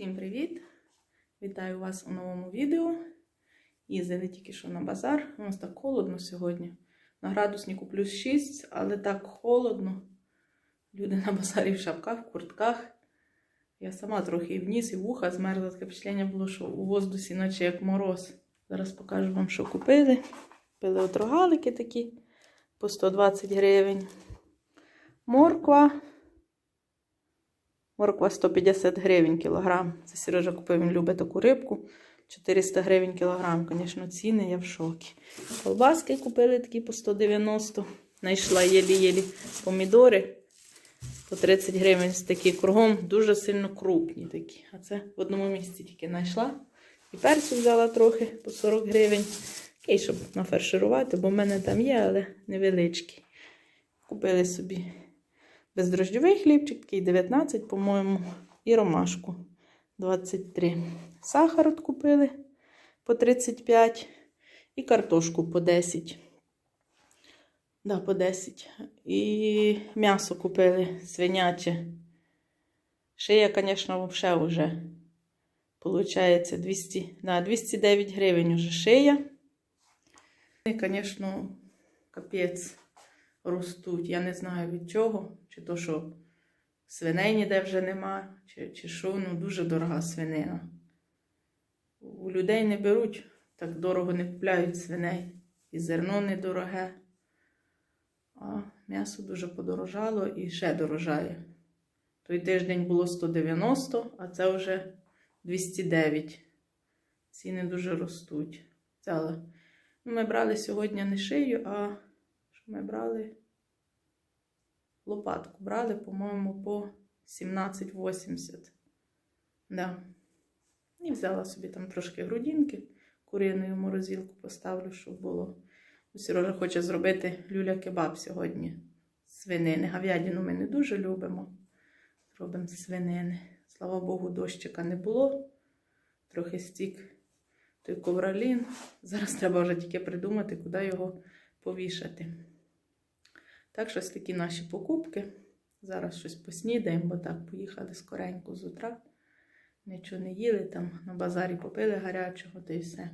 Всім привіт! Вітаю вас у новому відео. Їздили тільки що на базар. У нас так холодно сьогодні. На градуснику плюс 6, але так холодно. Люди на базарі в шапках, в куртках. Я сама трохи і вніс, і вуха змерзла. Таке впечатлення було, що у воздусі, наче як мороз. Зараз покажу вам, що купили. Купили от рогалики такі по 120 гривень. Морква. Морква 150 гривень кілограм. Це Сережа купив, він любить таку рибку. 400 гривень кілограм. Звісно, ціни, я в шокі. Колбаски купили такі по 190. Знайшла єлі-єлі помідори. По 30 гривень такі кругом дуже сильно крупні такі. А це в одному місці тільки знайшла. І перцю взяла трохи по 40 гривень. Такий, щоб нафарширувати, бо в мене там є, але невеличкий. Купили собі бездрождьовий хлібчик, такий 19, по-моєму, і ромашку 23. Сахар от купили по 35 і картошку по 10. Да, по 10. І м'ясо купили свиняче. Шия, звісно, взагалі вже. Получається 200, да, 209 гривень уже шия. І, звісно, капець ростуть. Я не знаю від чого. Чи то, що свиней ніде вже нема, чи, чи що, ну дуже дорога свинина. У людей не беруть, так дорого не купляють свиней. І зерно недороге. А м'ясо дуже подорожало і ще дорожає. Той тиждень було 190, а це вже 209. Ціни дуже ростуть. Взяла. Ну, ми брали сьогодні не шию, а ми брали? Лопатку брали, по-моєму, по 17,80. Да. І взяла собі там трошки грудинки, куриною морозилку поставлю, щоб було. Сережа хоче зробити люля-кебаб сьогодні. Свинини. Гав'ядину ми не дуже любимо. Зробимо з свинини. Слава Богу, дощика не було. Трохи стік той ковролін. Зараз треба вже тільки придумати, куди його повішати. Так, щось такі наші покупки. Зараз щось поснідаємо, бо так поїхали скоренько з утра. Нічого не їли, там на базарі попили гарячого, та й все.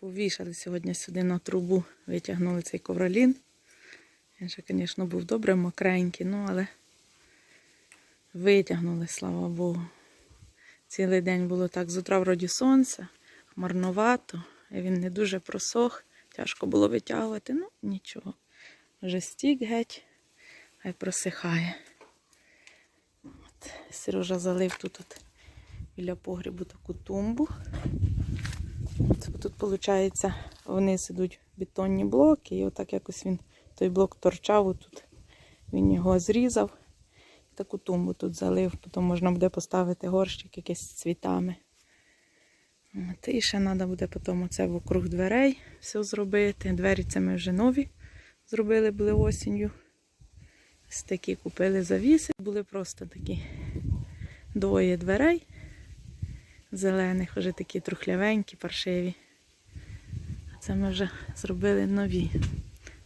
Повішали сьогодні сюди на трубу, витягнули цей ковролін. Він ще, звісно, був добре мокренький, ну але витягнули, слава Богу. Цілий день було так з утра вроді сонце, марновато, і він не дуже просох, тяжко було витягувати, ну нічого. Вже стік геть, хай просихає. От, Сережа залив тут от, біля погрібу таку тумбу. Це тут, виходить, вниз ідуть бетонні блоки, і отак якось він той блок торчав, тут він його зрізав. Таку тумбу тут залив, потім можна буде поставити горщик якийсь з цвітами. От, і ще треба буде потім оце вокруг дверей все зробити. Двері це ми вже нові зробили були осінню. Ось такі купили завіси. Були просто такі двоє дверей зелених, вже такі трухлявенькі, паршиві. А це ми вже зробили нові.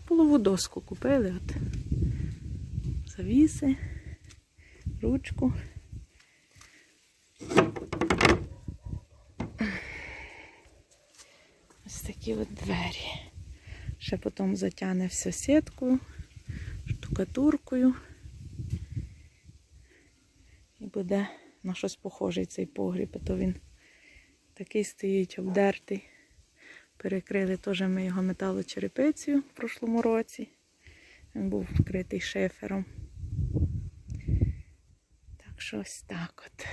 Полову доску купили, от завіси, ручку. Ось такі от двері. Ще потім затягне все сіткою, штукатуркою. І буде на щось похожий цей погріб, то він такий стоїть обдертий. Перекрили теж ми його металочерепицею в прошлому році. Він був вкритий шифером. Так що ось так от.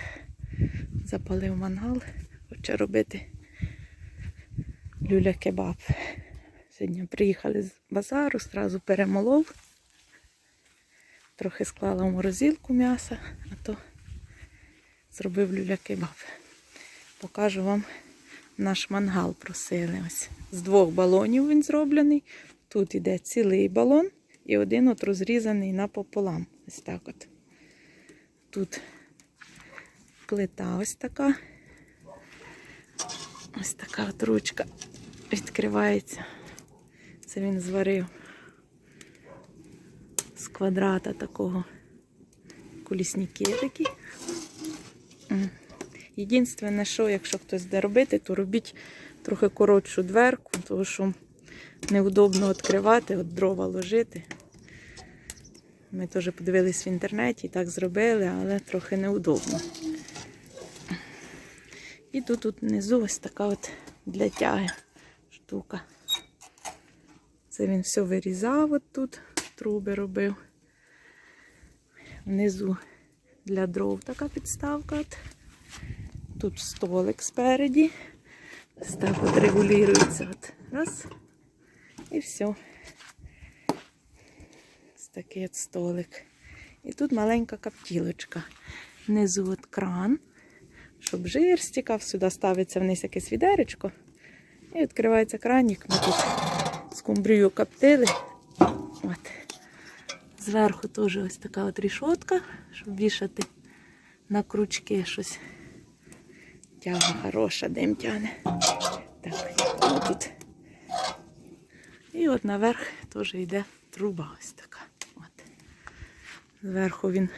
Запалив мангал. Хоче робити люля-кебаб. Сьогодні приїхали з базару, зразу перемолов. Трохи склала в морозилку м'яса, а то зробив люля кебаб. Покажу вам наш мангал просили. Ось. З двох балонів він зроблений. Тут іде цілий балон і один от розрізаний напополам. Ось так от. Тут плита ось така. Ось така от ручка відкривається. Це він зварив з квадрата такого. Колісники такі. Єдинственне, що якщо хтось буде робити, то робіть трохи коротшу дверку, тому що неудобно відкривати, от дрова ложити. Ми теж подивились в інтернеті, так зробили, але трохи неудобно. І тут, тут внизу ось така от для тяги штука. Це він все вирізав от тут, труби робив. Внизу для дров така підставка. Тут столик спереді. Ось так от регулюється. От. Раз. І все. Ось такий от столик. І тут маленька каптілочка. Внизу от кран, щоб жир стікав, сюди ставиться вниз якесь відеречко. І відкривається кранік. Ми тут скумбрію коптили. От. Зверху теж ось така от рішотка, щоб вішати на крючки щось. Тяга хороша, дим тяне. Так, воно тут. І от наверх теж йде труба ось така. От. Зверху він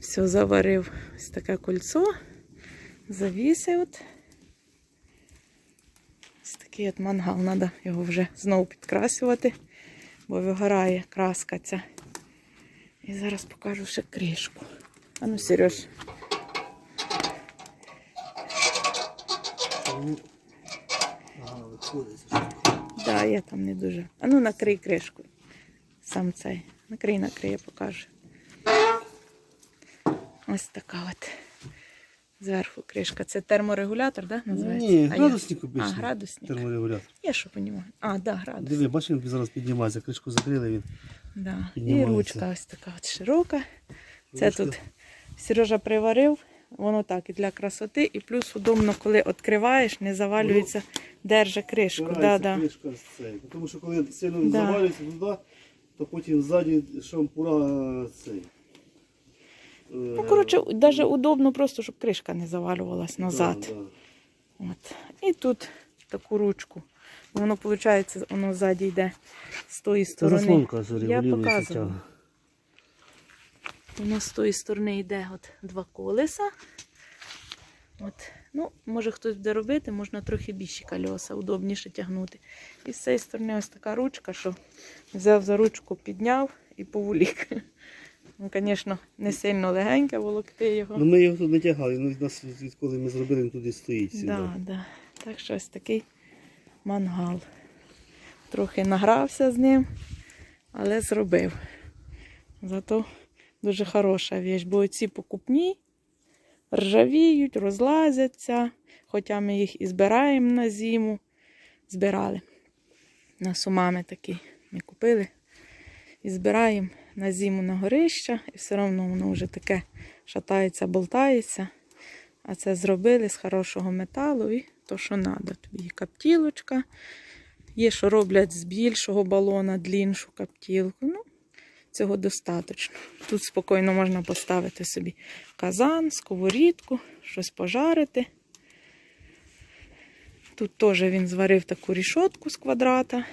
все заварив ось таке кольцо, завісив. От. Ось такий от мангал, треба його вже знову підкрасувати, бо вигорає краска ця. І зараз покажу ще кришку. А ну, Сереж, Ага, виходить. я там не дуже. А ну накрий кришку. Сам цей. Накрий, накрий, я покажу. Ось така от. Зверху кришка. Це терморегулятор, так? Да, називається? Ні, А градусник А, градусник. Терморегулятор. Я що понімаю? А, да, градусник. Диви, бачиш, він зараз піднімається, кришку закрили він. Да. І ручка ось така от широка. Це Ручка. тут Сережа приварив, воно так і для красоти, і плюс удобно, коли відкриваєш, не завалюється, держи кришку. Да, да. кришка з цієї. Тому що коли сильно Да. завалюється туди, то потім ззаді шампура цей. Е, Ну, коротше, навіть удобно просто, щоб кришка не завалювалась назад. Да, да. От. І тут таку ручку. Воно, виходить, воно ззаді йде з тої Це сторони. заслонка Я зарегулюється показувала. Воно з тої сторони йде от два колеса. От. Ну, може хтось буде робити, можна трохи більші кольоса, удобніше тягнути. І з цієї сторони ось така ручка, що взяв за ручку, підняв і поволік. Ну, звісно, не сильно легеньке волокти його. Ну ми його тут не тягали, ну нас відколи ми зробили, він туди стоїть. Да, да. Так що ось такий мангал. Трохи награвся з ним, але зробив. Зато дуже хороша віч, бо ці покупні ржавіють, розлазяться. Хоча ми їх і збираємо на зиму. Збирали. Нас у мами такий ми купили. І збираємо на зиму на горища, і все одно воно вже таке шатається, болтається. А це зробили з хорошого металу і то, що треба. Тобі каптілочка. Є, що роблять з більшого балона дліншу каптілку. Ну, цього достатньо. Тут спокійно можна поставити собі казан, сковорідку, щось пожарити. Тут теж він зварив таку рішотку з квадрата.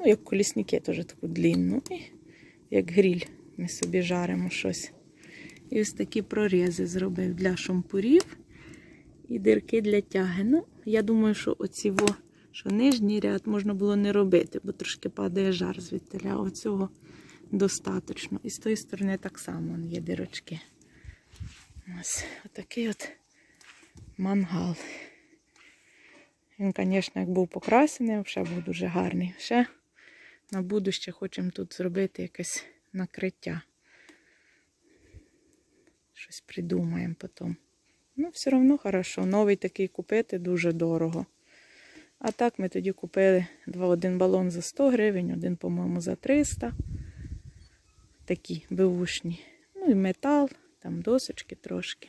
Ну, як колісники, теж таку длінну. І як гріль ми собі жаримо щось. І ось такі прорізи зробив для шампурів і дирки для тяги. Ну, я думаю, що оці во, що нижній ряд можна було не робити, бо трошки падає жар звідти. А оцього достатньо. І з тої сторони так само є дирочки. Ось отакий от мангал. Він, звісно, як був покрасений, взагалі був дуже гарний. На будуще хочемо тут зробити якесь накриття. Щось придумаємо потім. Ну, все одно хорошо. Новий такий купити дуже дорого. А так ми тоді купили два, один балон за 100 гривень, один, по-моєму, за 300. такі беушні. Ну і метал, там досочки трошки.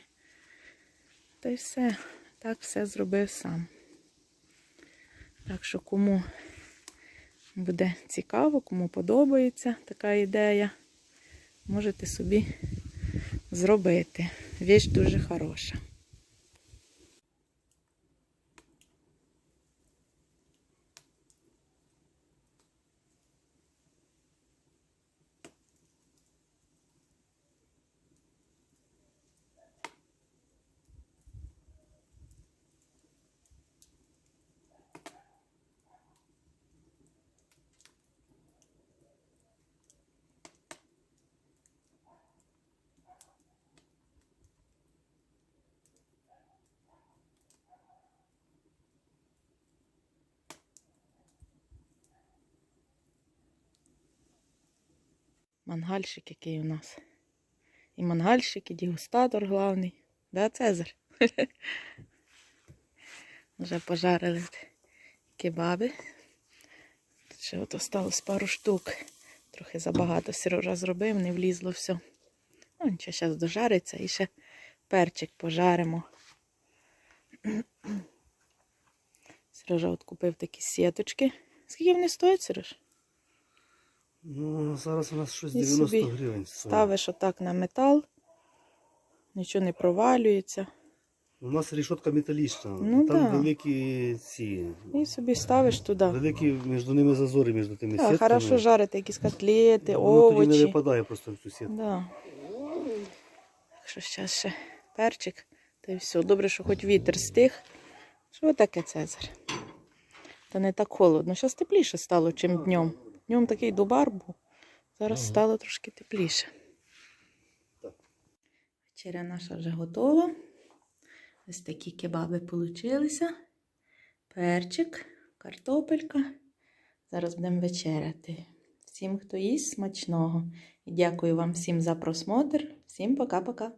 Та й все. Так все зробив сам. Так що кому буде цікаво, кому подобається така ідея, можете собі зробити. Віч дуже хороша. Мангальщик який у нас. І мангальщик, і дегустатор главний. Да, Цезар? Вже пожарили кебаби. Тут ще от осталось пару штук. Трохи забагато Сережа зробив, не влізло все. Ну, нічого, зараз дожариться і ще перчик пожаримо. Сережа от купив такі сіточки. Скільки вони стоять, Сереж? Ну, зараз у нас щось 90 собі гривень. стоїть. Ставиш отак на метал, нічого не провалюється. У нас рішотка металічна. Ну, там да. великі ці. І собі ставиш туди. Великі між ними зазори між тими Так, сітками. хорошо жарити якісь котлети, Воно тоді не випадає просто в цю сітку. Да. Так що зараз ще перчик. Та й все. Добре, що хоч вітер стих. Що таке Цезар? Та не так холодно. Зараз тепліше стало, чим днем. Днем такий дубар був. Зараз стало трошки тепліше. Вечеря наша вже готова. Ось такі кебаби получилися. Перчик, картопелька. Зараз будемо вечеряти. Всім, хто їсть, смачного. І дякую вам всім за просмотр. Всім пока-пока.